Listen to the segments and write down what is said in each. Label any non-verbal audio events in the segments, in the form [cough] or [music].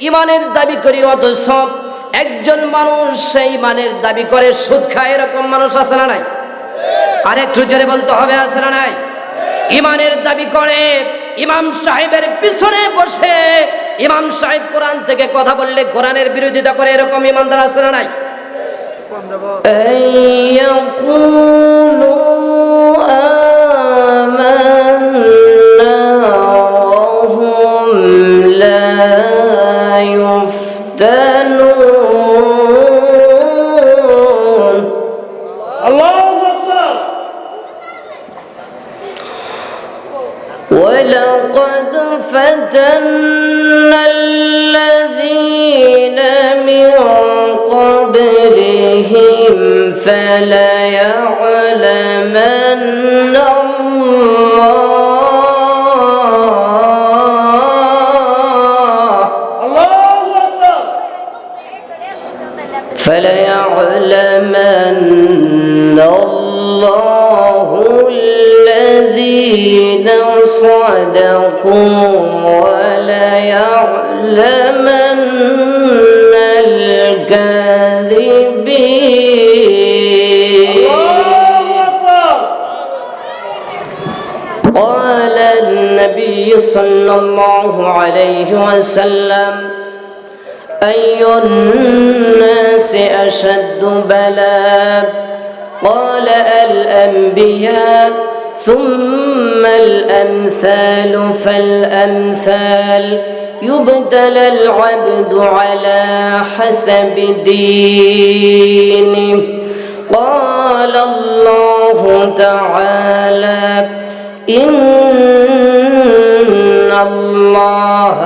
ইমানের দাবি করি অথচ একজন মানুষ সেই ইমানের দাবি করে সুদ খায় এরকম মানুষ আছে না নাই? আর একটু জোরে বলতে হবে আছে না নাই? ইমানের দাবি করে ইমাম সাহেবের পিছনে বসে ইমাম সাহেব কোরআন থেকে কথা বললে কোরআনের বিরোধিতা করে এরকম ইমানদার আছে না নাই? فتنا الذين من قبلهم فليعلمن صدقوا وليعلمن الكاذبين. قال النبي صلى الله عليه وسلم أي الناس أشد بلاء؟ قال الأنبياء ثم الأمثال فالأمثال يبتلى العبد على حسب دينه. قال الله تعالى إن الله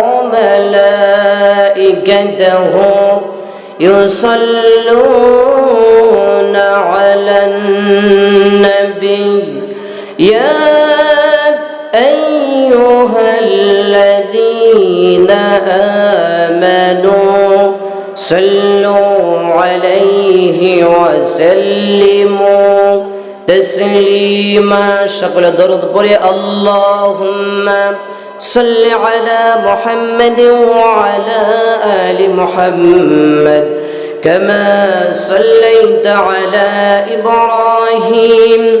وملائكته يصلون على النبي. يا أيها الذين آمنوا صلوا عليه وسلموا تسليما. شكل درد بري اللهم صل على محمد وعلى آل محمد. كما صليت على إبراهيم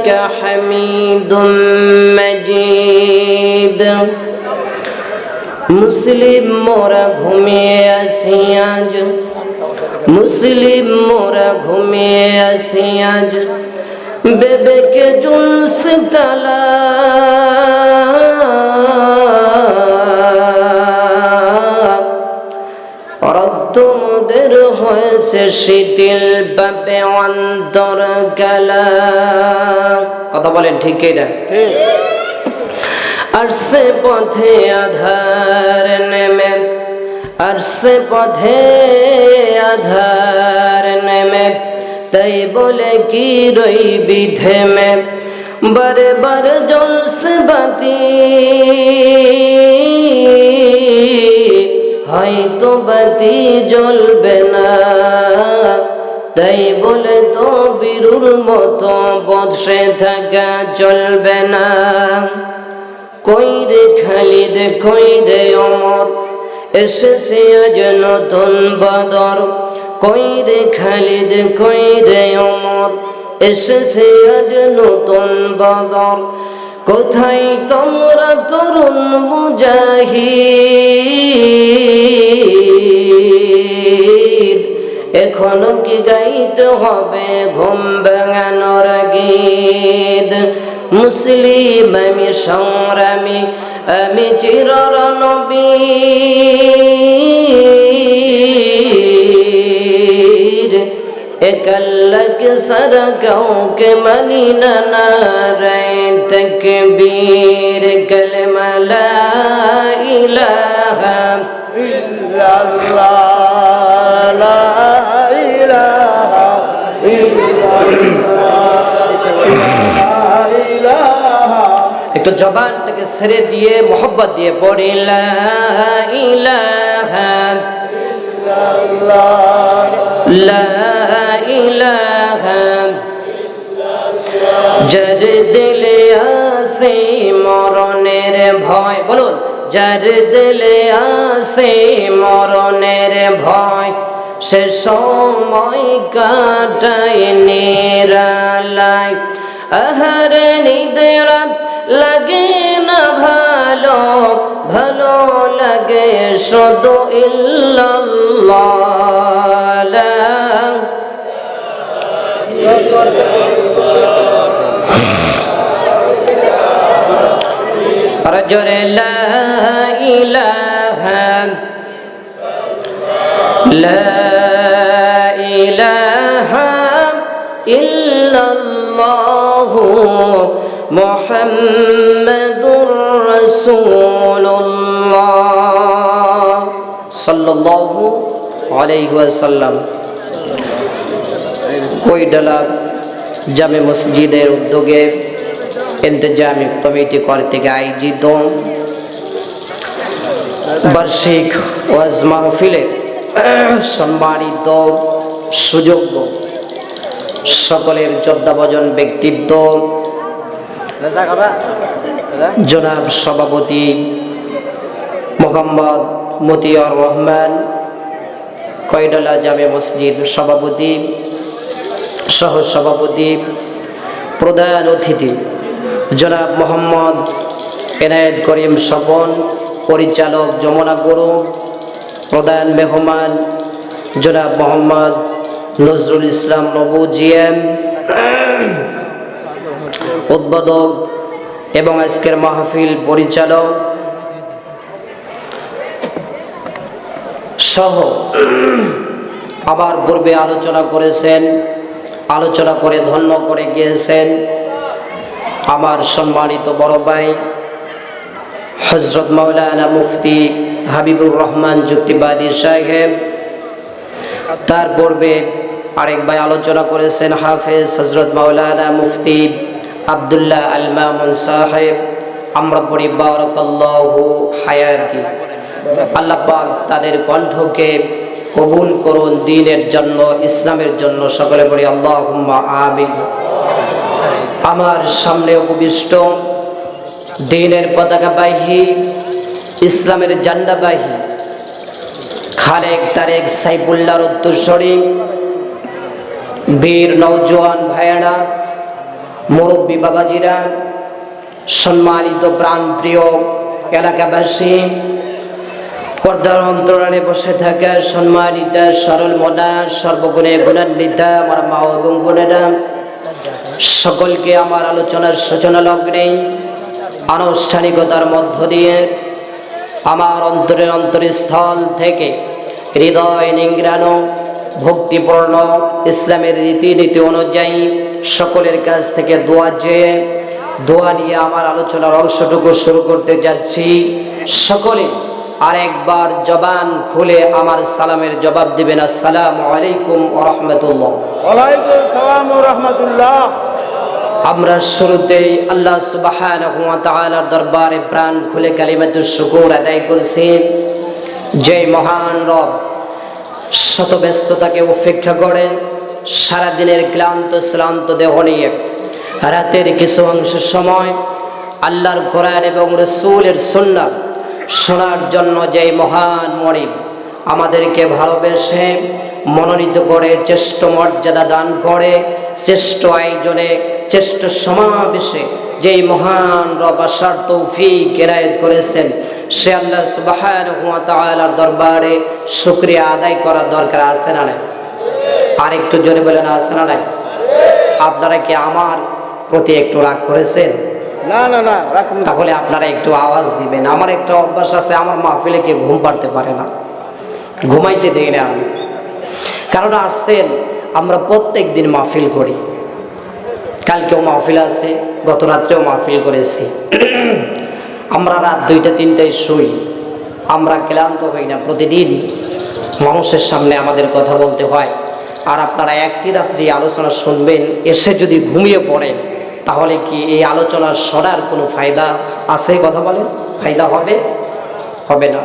إنك حميد مجيد মুসলিম মোরা ঘুমিয়ে আসি আজ মুসলিম মোরা ঘুমিয়ে আসি আজ বেবেকে জুলস তালা তোমাদের হয়েছে শিথিল পাপে অন্তর গেলা। কথা বলেন ঠিক এটা আর সে পথে আধার নেমে, আর সে পথে আধার নেমে, তাই বলে কি রই বিধে মে বারে বারে জলস বাতি। হয়তো বাতি জ্বলবে না। তাই বলে তো বীরুর মতো বসে থাকা চলবে না। কই রে খালিদ, কই রে অমর, এসেছে আজ নতুন বদর। কই রে খালিদ, কই রে অমর, এসেছে আজ নতুন বদর। কোথায় তোমরা তরুণ মুজাহিদ? এখনও কি গাইতে হবে ঘুম ভাঙানোর গীত? মুসলিম আমি সংগ্রামী, আমি চিরর নবীর এক ফলক সারা কাউকে মানি না রে তকবীর কলমালা ইলাহা ইল্লাল্লাহ একটু জবানটাকে সেরে দিয়ে মোহব্বত দিয়ে পড়ে লা ইলাহা ইল্লাল্লাহ যার দিলে আসে মরণের ভয়। বলুন যার দিলে আসে মরণের ভয়। সে সময় কাটায় নিরালায়। আহার নিদেরা লাগে না ভালো ভালো লাগে শুধু ইল্লাল্লাহ। আর জোরে লা ইলাহা লা ইলাহা ইল্লাল্লাহ সাল্লাল্লাহু আলাইহি ওয়াসাল্লাম। কই ডালা জামে মসজিদের উদ্যোগে ইন্তজামি কমিটি কর্তৃক আয়োজিত বার্ষিক ওয়াজ মাহফিলে সম্মানিত, সুযোগ্য সকলের যোদ্ধাভজন ব্যক্তিত্ব, জনাব সভাপতি মোহাম্মদ মতিয়ার রহমান, কয়ডালা জামে মসজিদ সভাপতি সহ সভাপতি প্রধান অতিথি জনাব মোহাম্মদ এনায়েত করিম স্বপন, পরিচালক যমুনা গুরু, প্রধান মেহমান জনাব মোহাম্মদ নজরুল ইসলাম নবু জিএম, উদ্বোধক এবং আজকের মাহফিল পরিচালক সহ আবার পূর্বে আলোচনা করেছেন, আলোচনা করে ধন্য করে গিয়েছেন। আমার সম্মানিত বড় ভাই হজরত মাওলানা মুফতি হাবিবুর রহমান যুক্তিবাদী সাহেব, তার পূর্বে আরেক ভাই আলোচনা করেছেন হাফেজ হজরত মাওলানা মুফতি আবদুল্লাহ আল মামুন সাহেব, আমরা পড়ি বারকাল্লাহু হায়াতি। আল্লাহ পাক তাদের কণ্ঠকে কবুল করুন, দিনের জন্য, ইসলামের জন্য, সকলে পড়ি আল্লাহ আমিন। আমার সামনে উপবিষ্ট দিনের পতাকাবাহী ইসলামের জান্ডাবাহী খালেক তারেক সাইফুল্লাহর উত্তরস্বরী বীর নৌজওয়ান ভাইয়ারা, মুরব্বী বাবাজিরা, সম্মানিত প্রাণপ্রিয় এলাকাবাসী, পর্দার অন্তরালে বসে থাকা সম্মানিতা সরল মনা, সর্বগুণে গুণান্বিতা আমার মা এবং বোনেরা সকলকে আমার আলোচনার সূচনা লগ্নে আনুষ্ঠানিকতার মধ্য দিয়ে আমার অন্তরের অন্তরস্থল থেকে হৃদয় নিংড়ানো, ভক্তিপূর্ণ ইসলামের রীতিনীতি অনুযায়ী সকলের কাছ থেকে দোয়া চেয়ে, দোয়া নিয়ে আমার আলোচনার অংশটুকু শুরু করতে যাচ্ছি। সকলে আরেকবার জবান খুলে আমার সালামের জবাব দিবেন। আসসালামু আলাইকুম ওয়া আমরা শুরুতেই আল্লাহ ওয়া দরবারে প্রাণ খুলে কালিমাতুর শুকুর আদায় করছি। যে মহান রব শত ব্যস্ততাকে উপেক্ষা করে সারাদিনের ক্লান্ত, শ্লান্ত দেহ নিয়ে রাতের কিছু অংশ সময় আল্লাহর কোরআন এবং রসুলের সুন্নাহ শোনার জন্য যে মহান মরিম আমাদেরকে ভালোবেসে মনোনীত করে, শ্রেষ্ঠ মর্যাদা দান করে, শ্রেষ্ঠ আয়োজনে শ্রেষ্ঠ সমাবেশে যেই মহান রব আসার তৌফিক এনায়েত করেছেন সে আল্লাহ সুবহানাহু দরবারে শুকরিয়া আদায় করার দরকার আছে না নাই? আর একটু জোরে বলেন আছে না নাই? আপনারা কি আমার প্রতি একটু রাগ করেছেন? না না না রাখুন তাহলে আপনারা একটু আওয়াজ দিবেন। আমার একটা অভ্যাস আছে আমার মাহফিলে কেউ ঘুম পাড়তে পারে না। ঘুমাইতে দেই না আমি। কারণ আসছেন আমরা প্রত্যেক দিন মাহফিল করি। কালকেও মাহফিল আছে গত রাত্রেও মাহফিল করেছি। আমরা রাত দুইটা, তিনটায় শুই। আমরা ক্লান্ত হই না, প্রতিদিন মানুষের সামনে আমাদের কথা বলতে হয়। আর আপনারা একটি রাত্রি আলোচনা শুনবেন, এসে যদি ঘুমিয়ে পড়েন, তাহলে কি এই আলোচনার সরার কোনো ফায়দা আছে? কথা বলেন, ফায়দা হবে? হবে না।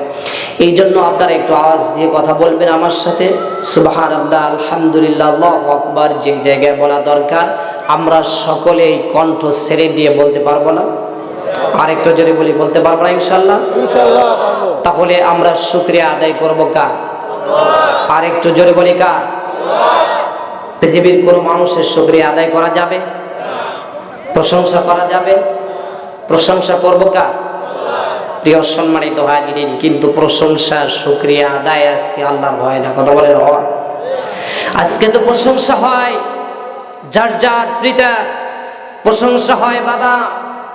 এই জন্য আপনারা একটু আওয়াজ দিয়ে কথা বলবেন আমার সাথে। সুবাহান আল্লাহ আলহামদুলিল্লাহ আল্লাহ আকবার যে জায়গায় বলা দরকার আমরা সকলেই কণ্ঠ ছেড়ে দিয়ে বলতে পারব না। আরেকটু জোরে বলি বলতে পারব না ইনশাল্লাহ তাহলে আমরা শুক্রিয়া আদায় করব কার? আর একটু জোরে বলি কার? পৃথিবীর কোনো মানুষের শুক্রিয়া আদায় করা যাবে? প্রশংসা করা যাবে? প্রশংসা করব কার? প্রিয় সম্মানিত হাজিরিন কিন্তু প্রশংসা শুক্রিয়া আদায় আজকে আল্লাহর হয় না কথা বলেন হয় আজকে তো প্রশংসা হয় যার যার পিতার প্রশংসা হয় বাবা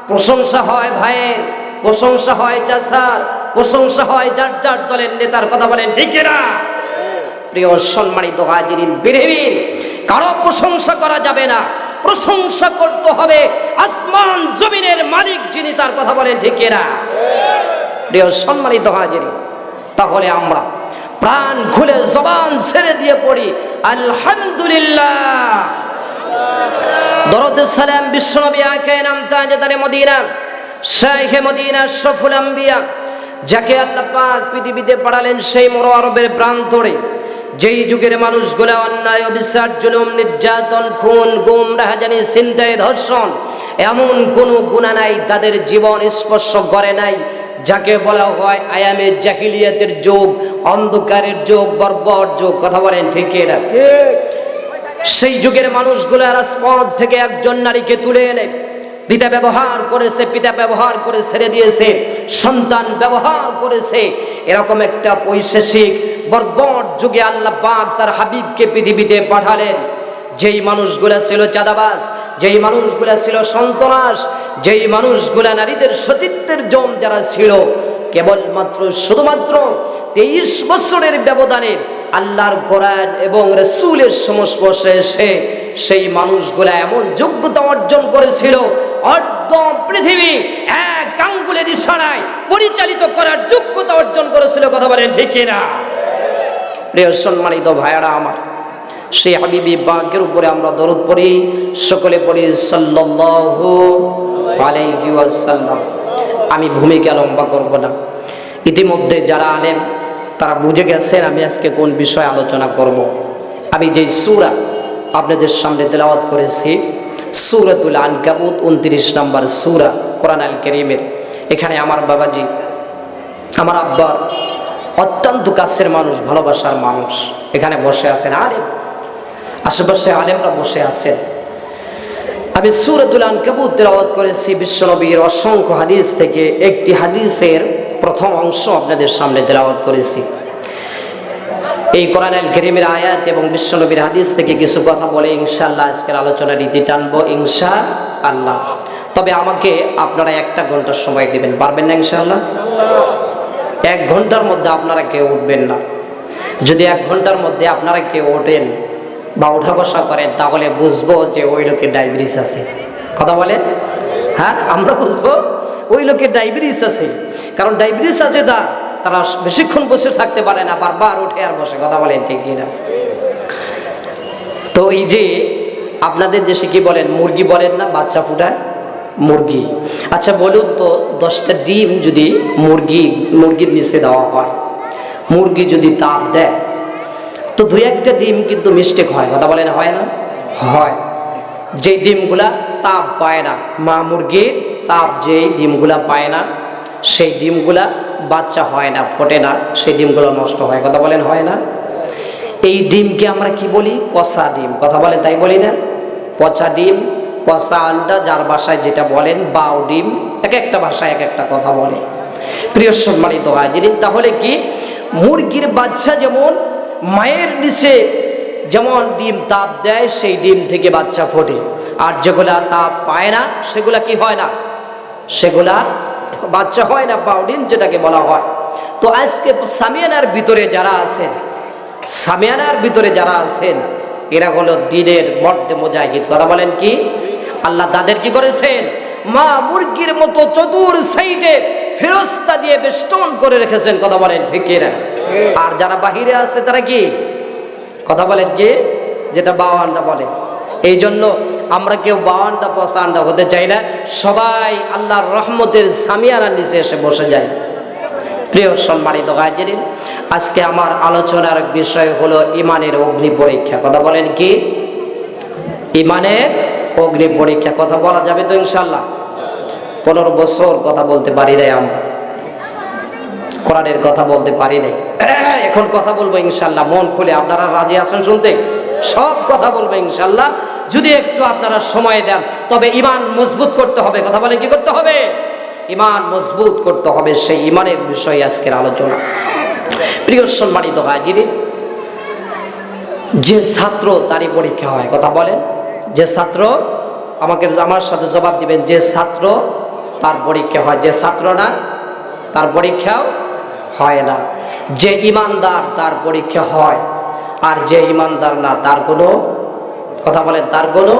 প্রশংসা হয় ভাইয়ের প্রশংসা হয় চাষার প্রশংসা হয় যার যার দলের নেতার কথা বলেন ঠিক না? প্রিয় সম্মানিত হাজিরিন পৃথিবীর কারও প্রশংসা করা যাবে না প্রশংসা করতে হবে। আসমান জমিনের মালিক যিনি, তার কথা বলেন ঠিক না প্রিয় সম্মানিত হাজির, তাহলে আমরা প্রাণ খুলে জবান ছেড়ে দিয়ে পড়ি, আলহামদুলিল্লাহ। দরদ সালাম বিশ্বনবী আকে নাম তাজদারে মদিনা, শাইখে মদিনা সফুল আম্বিয়া, যাকে আল্লাহ পাক পৃথিবীতে পাঠালেন সেই মর আরবের প্রান্তরে। যেই যুগের মানুষগুলা অন্যায়, অবিশ্বাস, জুলুম, নির্যাতন, খুন গুম রাহাজানি চিন্তায় ধর্ষণ, এমন কোনো গুণা নাই, তাদের জীবন স্পর্শ করে নাই। যাকে বলা হয় আয়ামে জাহিলিয়াতের যুগ অন্ধকারের যুগ, বর্বর যুগ, কথা বলেন ঠিক এরা সেই যুগের মানুষগুলো রাজপথ থেকে একজন নারীকে তুলে এনে পিতা ব্যবহার করেছে, পিতা ব্যবহার করে ছেড়ে দিয়েছে, সন্তান ব্যবহার করেছে। এরকম একটা পৈশাসিক বর্বর যুগে আল্লাহ পাক তার হাবিবকে পৃথিবীতে পাঠালেন। যেই মানুষগুলা ছিল চাঁদাবাজ, যেই মানুষগুলা ছিল সন্তনাস যেই মানুষগুলা নারীদের সতীত্বের জম যারা ছিল, কেবলমাত্র শুধুমাত্র তেইশ বছরের ব্যবধানে আল্লাহর কোরআন এবং রসুলের সংস্পর্শে এসে সেই মানুষগুলা এমন যোগ্যতা অর্জন করেছিল অর্ধ পৃথিবী এক আঙ্গুলের ইশারায় পরিচালিত করার যোগ্যতা অর্জন করেছিল, কথা বলেন ঠিক না প্রিয় সম্মানিত ভাইয়ারা আমার, সেই হাবিবি বাঘের উপরে আমরা দরদ পড়ি, সকলে পড়ি আলাইহি আমি ভূমিকা লম্বা করব না। ইতিমধ্যে যারা আলেম, তারা বুঝে গেছেন আমি আজকে কোন বিষয়ে আলোচনা করব। আমি যেই সুরা আপনাদের সামনে তেলাওয়াত করেছি, সুরাতুল আনকাবুত, উনত্রিশ নম্বর সুরা কোরআন আল করিমের এখানে আমার বাবাজি, আমার আব্বার অত্যন্ত কাছের মানুষ, ভালোবাসার মানুষ। এখানে বসে আছেন আলেম। আশেপাশে আলেমরা বসে আছেন। আমি সুরতুল আনকাবুত তেলাওয়াত করেছি বিশ্বনবীর অসংখ্য হাদিস থেকে। একটি হাদিসের প্রথম অংশ আপনাদের সামনে তেলাওয়াত করেছি। এই কোরআন আল আয়াত এবং বিশ্বনবীর হাদিস থেকে কিছু কথা বলে ইনশাআল্লাহ আজকের আলোচনা রীতি টানবো ইনশা আল্লাহ তবে আমাকে আপনারা একটা ঘণ্টার সময় দেবেন, পারবেন না ইনশাআল্লাহ? এক ঘণ্টার মধ্যে আপনারা কেউ উঠবেন না। যদি এক ঘণ্টার মধ্যে আপনারা কেউ ওঠেন বা ওঠা বসা করেন, তাহলে বুঝব যে ওই লোকের ডায়াবেটিস আছে। কথা বলেন? হ্যাঁ আমরা বুঝব ওই লোকের ডায়াবেটিস আছে। কারণ ডায়াবেটিস আছে তার তারা বেশিক্ষণ বসে থাকতে পারে না, বারবার উঠে আর বসে। কথা বলেন ঠিক কিনা? তো এই যে আপনাদের দেশে কি বলেন, মুরগি বলেন না, বাচ্চা ফুটায়? মুরগি। আচ্ছা বলুন তো, দশটা ডিম যদি মুরগি, মুরগির নিচে দেওয়া হয়, মুরগি যদি তাপ দেয়, তো দুই একটা ডিম কিন্তু মিস্টেক হয়, কথা বলেন, হয় না? হয়। যে ডিমগুলা তাপ পায় না, মা মুরগির তাপ যেই ডিমগুলা পায় না, সেই ডিমগুলা বাচ্চা হয় না, ফোটে না, সেই ডিমগুলো নষ্ট হয়, কথা বলেন, হয় না? এই ডিমকে আমরা কি বলি? পচা ডিম, কথা বলেন, তাই বলি না? পচা ডিম পচা আন্ডা যার ভাষায় যেটা বলেন বাউ ডিম, এক একটা ভাষায় এক একটা কথা বলে। প্রিয় সম্মানিত হয় হাজিরিন, তাহলে কি? মুরগির বাচ্চা যেমন মায়ের নিচে যেমন ডিম তাপ দেয়, সেই ডিম থেকে বাচ্চা ফোটে। আর যেগুলা তাপ পায় না, সেগুলা কি হয় না? সেগুলা বাচ্চা হয় না বাউডিন যেটাকে বলা হয়। তো আজকে সামিয়ানার ভিতরে যারা আছেন, সামিয়ানার ভিতরে যারা আছেন এরা হলো দিনের মর্দে মোজাহিদ। কথা বলেন কি? আল্লাহ তাদের কি করেছেন? মা মুরগির মতো চতুর সাইডে ফেরস্তা দিয়ে বেষ্টন করে রেখেছেন। কথা বলেন ঠিক না আর যারা বাহিরে আছে তারা কি? কথা বলেন কি? যেটা বাওয়ানটা বলে। এই জন্য আমরা কেউ বাওয়ানটা পচানটা হতে চাই না। সবাই আল্লাহর রহমতের সামিয়ানার নিচে এসে বসে যায়। প্রিয় সম্মানিত গাজরিন আজকে আমার আলোচনার বিষয় হলো ইমানের অগ্নি পরীক্ষা। কথা বলেন কি? ইমানের অগ্নি পরীক্ষা। কথা বলা যাবে তো ইনশাল্লাহ পনেরো বছর কথা বলতে পারি নাই আমরা। কোরআনের কথা বলতে পারি নাই। [clears throat] এখন কথা বলব ইনশাল্লাহ মন খুলে আপনারা রাজি আছেন শুনতে? সব কথা বলব ইনশাল্লাহ যদি একটু আপনারা সময় দেন, তবে ইমান মজবুত করতে হবে। কথা বলে কি করতে হবে? ইমান মজবুত করতে হবে, সেই ইমানের বিষয়ে আজকের আলোচনা। প্রিয় সম্মানিত হাজিরিন যে ছাত্র তারই পরীক্ষা হয়, কথা বলেন। যে ছাত্র আমাকে আমার সাথে জবাব দিবেন, যে ছাত্র তার পরীক্ষা হয়, যে ছাত্র না, তার পরীক্ষাও হয় না। যে ইমানদার তার পরীক্ষা হয়, আর যে ইমানদার না, তার কোনো, কথা বলেন, তার কোনো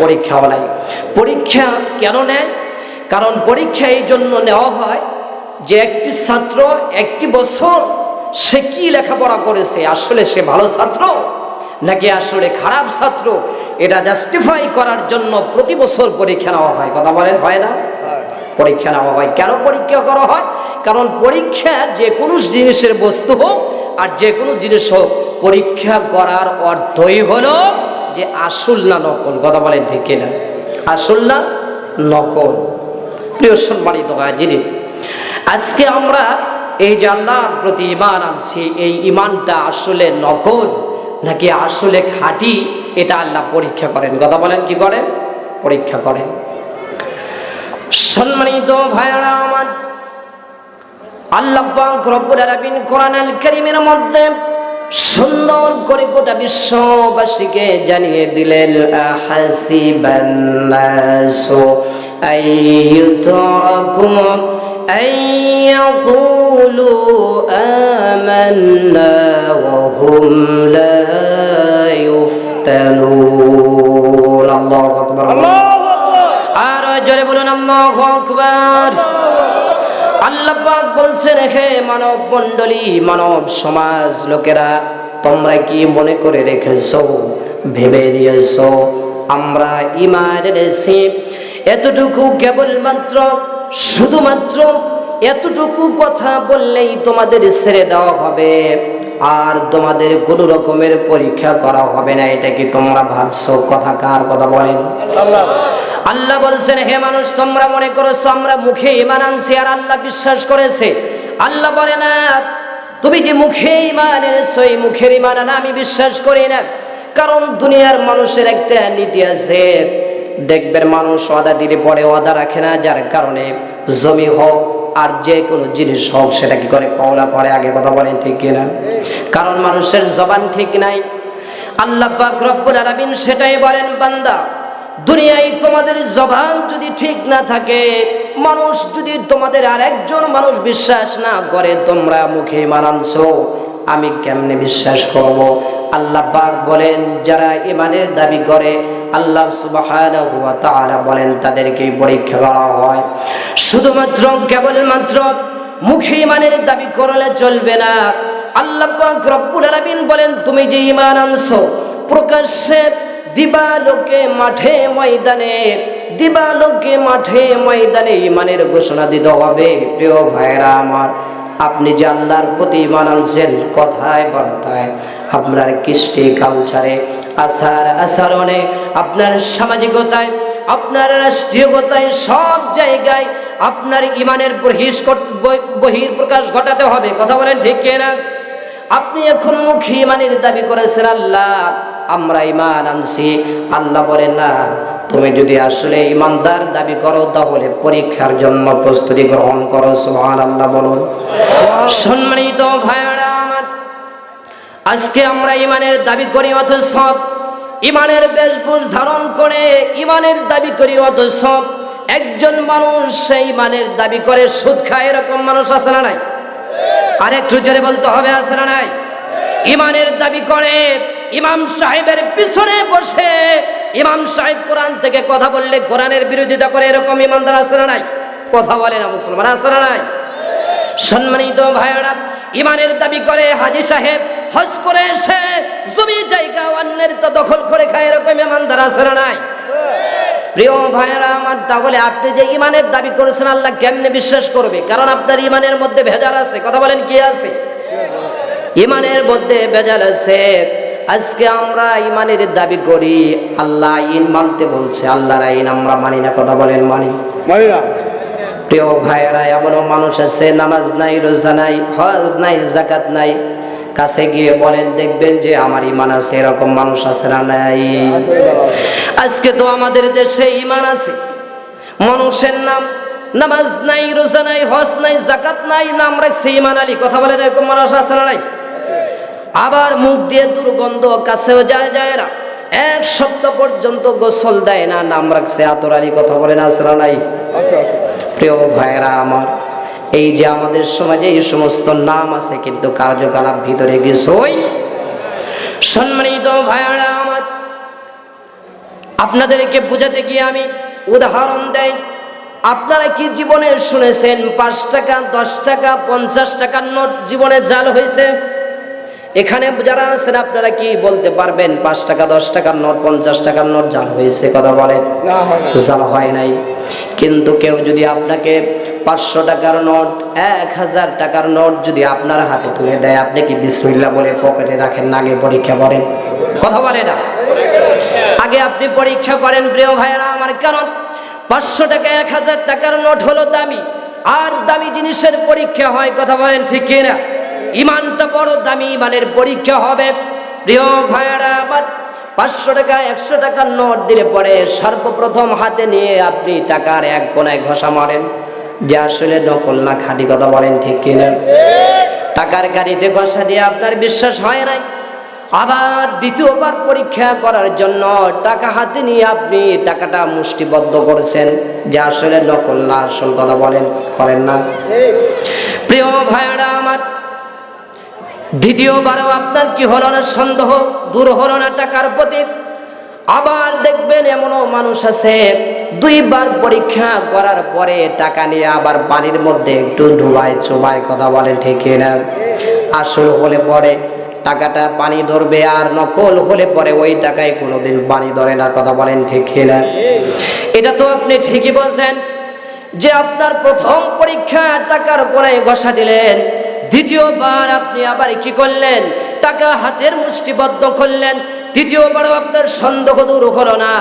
পরীক্ষাও নাই। পরীক্ষা কেন নেয়? কারণ পরীক্ষা এই জন্য নেওয়া হয় যে একটি ছাত্র একটি বছর সে কি লেখাপড়া করেছে? আসলে সে ভালো ছাত্র নাকি আসলে খারাপ ছাত্র? এটা জাস্টিফাই করার জন্য প্রতি বছর পরীক্ষা নেওয়া হয়। কথা বলেন, হয় না? পরীক্ষা নেওয়া হয়। কেন পরীক্ষা করা হয়? কারণ পরীক্ষা যে কোনো জিনিসের বস্তু হোক আর যে কোনো জিনিস হোক, পরীক্ষা করার অর্থই হলো যে আসল না নকল। কথা বলেন ঠিক কিনা? আসল না নকল? প্রিয় সম্মানিত হাজিরি আজকে আমরা এই যে আল্লাহর প্রতি ইমান আনছি, এই ইমানটা আসলে নকল নাকি আসলে খাঁটি, এটা আল্লাহ পরীক্ষা করেন। কথা বলেন কি করেন? পরীক্ষা করেন। সম্মানিত ভাইয়ারা আমার, আল্লাহ মধ্যে সুন্দর করে গোটা বিশ্ববাসীকে জানিয়ে দিলেন আহাসিবান নাসু আইয়ুতরাকু আইয়াকুলু আমান্না ওয়া হুম লা ইফতানুন আল্লাহু আকবার আর জোরে বলুন আল্লাহু আকবার। আল্লাহ পাক বলছেন হে মানব মণ্ডলী মানব সমাজ লোকেরা তোমরা কি মনে করে রেখেছো ভেবে নিয়েছো আমরা ইমান এনেছি এতটুকু কেবলমাত্র, শুধুমাত্র এতটুকু কথা বললেই তোমাদের ছেড়ে দেওয়া হবে। আর তোমাদের কোনো রকমের পরীক্ষা করা হবে না, এটা কি তোমরা ভাবছ? কথা কার কথা বলেন? আল্লাহ বলছেন, হে মানুষ, তোমরা মনে করেছ আমরা মুখে ইমান আনছি আর আল্লাহ বিশ্বাস করেছে। আল্লাহ বলে, না, তুমি যে মুখে ইমান এনেছো? এই মুখের ইমান আনা আমি বিশ্বাস করি না। কারণ দুনিয়ার মানুষের একটা নীতি আছে দেখবেন মানুষ অদা দিলে পরে অদা রাখে না, যার কারণে জমি হোক আর যে কোনো জিনিস হোক, সেটা কি করে কওলা করে আগে কথা বলেন, ঠিক কিনা? কারণ মানুষের জবান ঠিক নাই। আল্লাহ রব্বুল সেটাই বলেন, বান্দা, দুনিয়ায় তোমাদের জবান যদি ঠিক না থাকে, মানুষ যদি তোমাদের আরেকজন মানুষ বিশ্বাস না করে, তোমরা মুখে মানানছ আমি কেমনে বিশ্বাস করব? আল্লাহ পাক বলেন, যারা ইমানের দাবি করে আল্লাহ তাআলা বলেন তাদেরকে পরীক্ষা করা হয়। শুধুমাত্র কেবলমাত্র মুখে ইমানের দাবি করলে চলবে না। আল্লাহ রব্বুল বলেন, তুমি যে ইমান আনছো, প্রকাশ্যে দিবালোকে মাঠে ময়দানে, দিবালোকে মাঠে ময়দানে ইমানের ঘোষণা দিতে হবে। প্রিয় ভাইরা আমার, আপনি যে আল্লাহর প্রতি ইমান আনছেন, কথায় বার্তায় আপনার কৃষ্টি কালচারে, আসার আচরণে, আপনার সামাজিকতায়, আপনার রাষ্ট্রীয়তায়, সব জায়গায় আপনার ইমানের বহিষ বহির প্রকাশ ঘটাতে হবে। কথা বলেন ঠিক না আপনি এখন মুখী ইমানের দাবি করেছেন, আল্লাহ, আমরা ইমান আনছি। আল্লাহ বলেন না, তুমি যদি আসলে ইমানদার দাবি করো, তাহলে পরীক্ষার জন্য প্রস্তুতি গ্রহণ করো। সোহান আল্লাহ বলুন। সম্মানিত আমার আজকে আমরা ইমানের দাবি করি, অথচ সব ইমানের বেশভূষ ধারণ করে ইমানের দাবি করি অত সব একজন মানুষ সেই ইমানের দাবি করে, সুদ খায় এরকম মানুষ আছে না নাই? আর একটু জোরে বলতে হবে, আছে না নাই? ইমানের দাবি করে, ইমাম সাহেবের পিছনে বসে, ইমাম সাহেব কোরআন থেকে কথা বললে কোরআনের বিরোধিতা করে, এরকম ইমানদার আছে না নাই? কথা বলে না মুসলমান, আছে না নাই? সম্মানিত ভাইয়েরা, ইমানের দাবি করে হাজি সাহেব হজ করে এসে জমি জায়গা অন্যের তো দখল করে খায় এরকম ইমানদার আছে না নাই? প্রিয় ভাইয়েরা আমার তাহলে আপনি যে ইমানের দাবি করেছেন আল্লাহ কেমনে বিশ্বাস করবে? কারণ আপনার ইমানের মধ্যে ভেজাল আছে। কথা বলেন কি আছে? ইমানের মধ্যে ভেজাল আছে। আজকে আমরা ইমানের দাবি করি আল্লাহ আইন মানতে বলছে আল্লাহর আইন আমরা মানি না কথা বলেন মানি? মহিলা প্রিয় ভাইয়েরা এমনও মানুষ আছে নামাজ নাই রোজা নাই হজ নাই জাকাত নাই। কাছে গিয়ে বলেন, দেখবেন যে আমার ইমান আছে, এরকম মানুষ আছে না নাই? আজকে তো আমাদের দেশে ইমান আছে। মানুষের নাম নামাজ নাই, রোজা নাই, হজ নাই জাকাত নাই, নাম রাখছে ইমান আলী। কথা বলেন, এরকম মানুষ আছে না নাই? আবার মুখ দিয়ে দুর্গন্ধ কাছেও যায় যায় না। এক সপ্তাহ পর্যন্ত গোসল দেয় না, নাম রাখছে আতর আলী। কথা বলেন না নাই? প্রিয় ভাইরা আমার এই যে আমাদের সমাজে এই সমস্ত নাম আছে কিন্তু কার্যকলাপ ভিতরে কিছুই সম্মানিত ভাইরা আমার আপনাদেরকে বুঝাতে গিয়ে আমি উদাহরণ দেই। আপনারা কি জীবনে শুনেছেন পাঁচ টাকা দশ টাকা পঞ্চাশ টাকার নোট জীবনে জাল হয়েছে? এখানে যারা আছেন আপনারা কি বলতে পারবেন পাঁচ টাকা দশ টাকার নোট পঞ্চাশ টাকার নোট জাল হয়েছে কথা বলেন? হয় জাল হয় নাই। কিন্তু কেউ যদি আপনাকে পাঁচশো টাকার নোট, এক হাজার টাকার নোট যদি আপনার হাতে তুলে দেয়, আপনি কি বিসমিল্লা বলে পকেটে রাখেন না? আগে পরীক্ষা করেন। কথা বলে না? আগে আপনি পরীক্ষা করেন, প্রিয় ভাইয়েরা আমার কারণ, পাঁচশো টাকা, এক হাজার টাকার নোট হলো দামি। আর দামি জিনিসের পরীক্ষা হয়, কথা বলেন ঠিক কিনা? ইমানটা বড় দামি, ইমানের পরীক্ষা হবে। প্রিয় ভাইয়েরা আমার, পাঁচশো টাকা, একশো টাকার নোট দিলে পরে সর্বপ্রথম হাতে নিয়ে আপনি টাকার এক কোনায় ঘষা মারেন। যে আসলে নকল না খাঁটি কথা বলেন ঠিক কিনা? টাকার গাড়িতে ঘষা দিয়ে আপনার বিশ্বাস হয় নাই? আবার দ্বিতীয়বার পরীক্ষা করার জন্য টাকা হাতে নিয়ে আপনি টাকাটা মুষ্টিবদ্ধ করেছেন, যে আসলে নকল না আসল কথা বলেন, করেন না। প্রিয় ভাইয়েরা আমার, দ্বিতীয়বারও আপনার কি হলো না সন্দেহ? দূর হলো না টাকার প্রতি? আবার দেখবেন এমনও মানুষ আছে, দুইবার পরীক্ষা করার পরে টাকা নিয়ে আবার পানির মধ্যে একটু ডুবায় চুবায় কথা বলেন ঠিক না আসল হলে পরে টাকাটা পানি ধরবে আর নকল হলে পরে ওই টাকায় কোনোদিন পানি ধরে না কথা বলেন ঠিক না এটা তো আপনি ঠিকই বলছেন যে আপনার প্রথম পরীক্ষা টাকার কোনায় ঘষা দিলেন, দ্বিতীয়বার আপনি আবার কি করলেন? টাকা হাতের মুষ্টিবদ্ধ করলেন তৃতীয়বারও আপনার সন্দেহ দূর হলো না।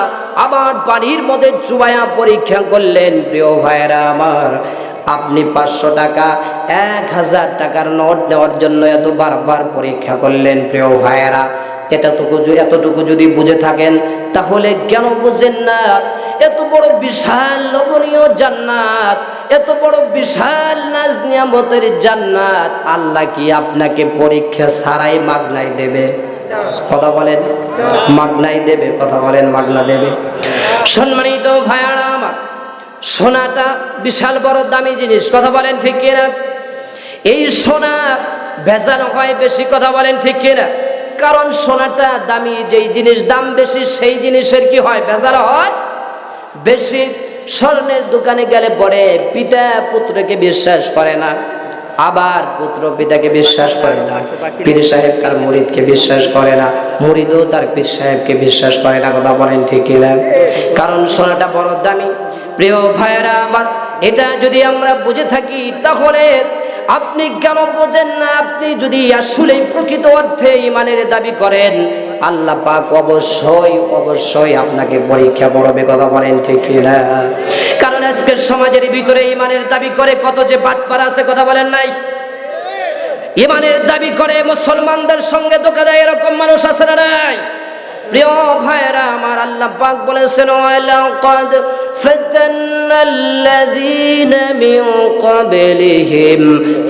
আবার বাড়ির মধ্যে চুবায়া পরীক্ষা করলেন, প্রিয় ভাইয়েরা আমার। আপনি পাঁচশো টাকা, এক হাজার টাকার নোট নেওয়ার জন্য এত বারবার পরীক্ষা করলেন, প্রিয় ভাইয়েরা। এতটুকু এতটুকু যদি বুঝে থাকেন, তাহলে কেন বুঝেন না? এত বড় বিশাল লবণীয় জান্নাত, এত বড় বিশাল নাজ নিয়ামতের জান্নাত, আল্লাহ কি আপনাকে পরীক্ষা ছাড়াই মাগনাই দেবে? কথা বলেন, মাগনাই দেবে, কথা বলেন, মাগনা দেবে। সম্মানিত ভাইয়ারা আমার, সোনাটা বিশাল বড় দামি জিনিস, কথা বলেন ঠিক কিনা? এই সোনা ভেজানো হয় বেশি, কথা বলেন ঠিক কিনা? কারণ সোনাটা দামি, যেই জিনিস দাম বেশি, সেই জিনিসের কি হয়? ভেজাল হয় বেশি। স্বর্ণের দোকানে গেলে পরে পিতা পুত্রকে বিশ্বাস করে না। আবার পুত্র পিতাকে বিশ্বাস করে না, পীর সাহেব তার মুরিদকে বিশ্বাস করে না, মুরিদও তার পীর সাহেবকে বিশ্বাস করে না, কথা বলেন ঠিক কিনা? কারণ সোনাটা বড় দামি। প্রিয় ভাইয়েরা আমার, এটা যদি আমরা বুঝে থাকি, তাহলে আপনি কেন বোঝেন না? আপনি যদি আসলে প্রকৃত অর্থে ইমানের দাবি করেন, আল্লাহ পাক অবশ্যই অবশ্যই আপনাকে পরীক্ষা করবে, কথা বলেন ঠিক কিনা? কারণ আজকের সমাজের ভিতরে ইমানের দাবি করে কত যে বাটপার আছে, কথা বলেন নাই? ইমানের দাবি করে মুসলমানদের সঙ্গে ধোকা দেয় এরকম মানুষ আছে না নাই? প্রিয় ভাইরা আমার আল্লাহ পাক বলেছেন ওয়ালাকাদ ফাতান্নাল্লাযীনা মিন ক্বাবলিহিম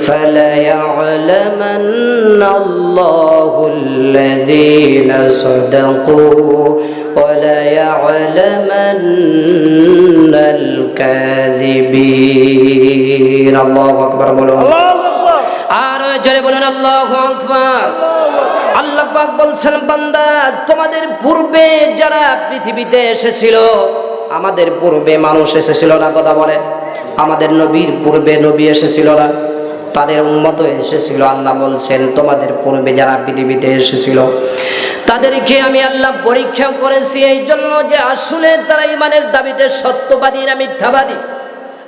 ফালায়া'লামান্নাল্লাহুল্লাযীনা সাদাকু ওয়ালায়া'লামান্নাল কাযিবিন আল্লাহু আকবার বলুন। আর জোরে বলুন আল্লাহু আকবার। পাক বলছেন, বান্দা, তোমাদের পূর্বে যারা পৃথিবীতে এসেছিল, আমাদের পূর্বে মানুষ এসেছিল না, কথা বলে। আমাদের নবীর পূর্বে নবী এসেছিল না, তাদের উন্মত এসেছিল, আল্লাহ বলছেন, তোমাদের পূর্বে যারা পৃথিবীতে এসেছিল, তাদেরকে আমি আল্লাহ পরীক্ষা করেছি এই জন্য যে আসলে তারা ইমানের দাবিতে সত্যবাদী না মিথ্যাবাদী।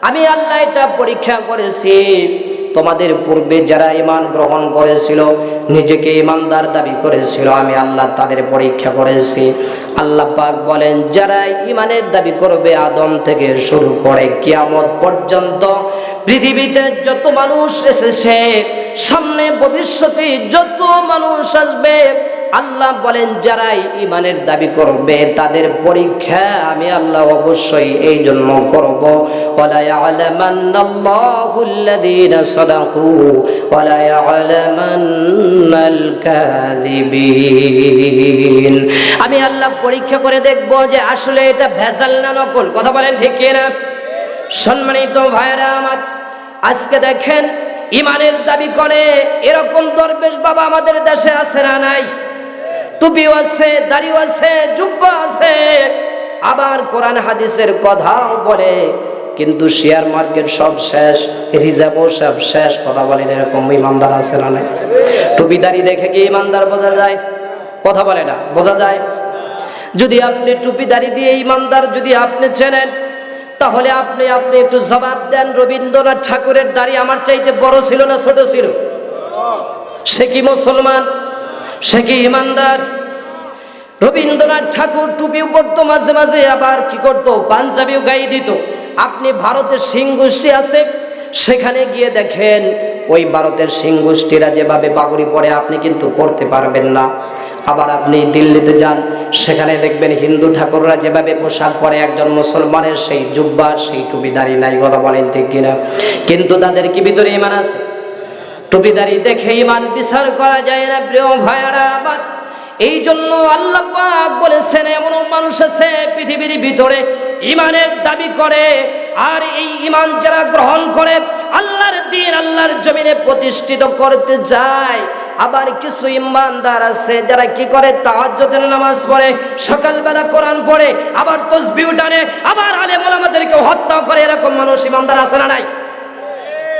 আমি আল্লাহ এটা পরীক্ষা করেছি। তোমাদের পূর্বে যারা ইমান গ্রহণ করেছিল, নিজেকে ইমানদার দাবি করেছিল, আমি আল্লাহ তাদের পরীক্ষা করেছি। আল্লাহ পাক বলেন, যারা ইমানের দাবি করবে আদম থেকে শুরু করে কিয়ামত পর্যন্ত, পৃথিবীতে যত মানুষ এসেছে, সামনে ভবিষ্যতে যত মানুষ আসবে আল্লাহ বলেন, যারাই ইমানের দাবি করবে, তাদের পরীক্ষা আমি আল্লাহ অবশ্যই এই জন্য করব। আমি আল্লাহ পরীক্ষা করে দেখব যে আসলে এটা ভেজাল না নকল। কথা বলেন ঠিক না সম্মানিত ভাইরা আমার, আজকে দেখেন ইমানের দাবি করে, এরকম দরবেশ বাবা আমাদের দেশে আছে না নাই? টুপিও আছে, দাড়িও আছে, জুব্বা আছে। আবার কোরআন হাদিসের কথাও বলে, কিন্তু শেয়ার মার্কেট সব শেষ, রিজার্ভও সব শেষ, কথা বলেন এরকম ইমানদার আছে না নাই? টুপি, দাড়ি দেখে কি ইমানদার বোঝা যায়? কথা বলে না, বোঝা যায়? যদি আপনি টুপি, দাড়ি দিয়ে ইমানদার যদি আপনি চেনেন, তাহলে আপনি আপনি একটু জবাব দেন, রবীন্দ্রনাথ ঠাকুরের দাড়ি আমার চাইতে বড় ছিল না ছোট ছিল? সে কি মুসলমান? সে কি ইমানদার? রবীন্দ্রনাথ ঠাকুর টুপিও পরতো মাঝে মাঝে, আবার কি করতো? পাঞ্জাবিও গায়ে দিত। আপনি ভারতের সিংগোষ্ঠী আছে, সেখানে গিয়ে দেখেন, ওই ভারতের সিংগোষ্ঠীরা যেভাবে পাগড়ি পরে, আপনি কিন্তু পড়তে পারবেন না। আবার আপনি দিল্লিতে যান, সেখানে দেখবেন হিন্দু ঠাকুররা যেভাবে পোশাক পরে, একজন মুসলমানের সেই জুব্বা, সেই টুপি দাঁড়িয়ে নাই, কথা বলেন ঠিক কিনা? কিন্তু তাদের কি ভিতরে ইমান আছে? টুপিদারি দেখে ইমান বিচার করা যায় না, প্রিয় ভাইয়ারা আমার এই জন্য আল্লাহ পাক বলেছেন এমন মানুষ আছে পৃথিবীর ভিতরে ইমানের দাবি করে, আর এই ইমান যারা গ্রহণ করে, আল্লাহর দিন আল্লাহর জমিনে প্রতিষ্ঠিত করতে যায়। আবার কিছু ইমানদার আছে যারা কি করে? তাহাজ্জুদের নামাজ পড়ে, সকালবেলা কোরআন পড়ে, আবার তসবিহ টানে, আবার আলেম ওলামাদেরকে হত্যা করে, এরকম মানুষ ইমানদার আছে না নাই?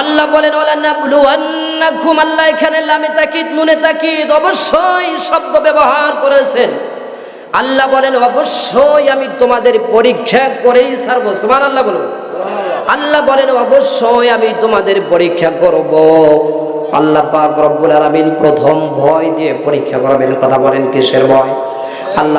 আল্লাহু বলেন ওয়ালান্নাবলুয়ান্নাকুম আল্লাহ এখানে লামে তাকিদ নুনে তাকিদ অবশ্যই শব্দ ব্যবহার করেছেন। আল্লাহ বলেন অবশ্যই আমি তোমাদের পরীক্ষা করেই ছাড়বো। সুমান আল্লাহ বলুন আল্লাহ বলেন অবশ্যই আমি তোমাদের পরীক্ষা করব। আল্লাহ পাক রব্বুল আলামিন প্রথম ভয় দিয়ে পরীক্ষা করবেন। কথা বলেন কিসের ভয়? আল্লাহ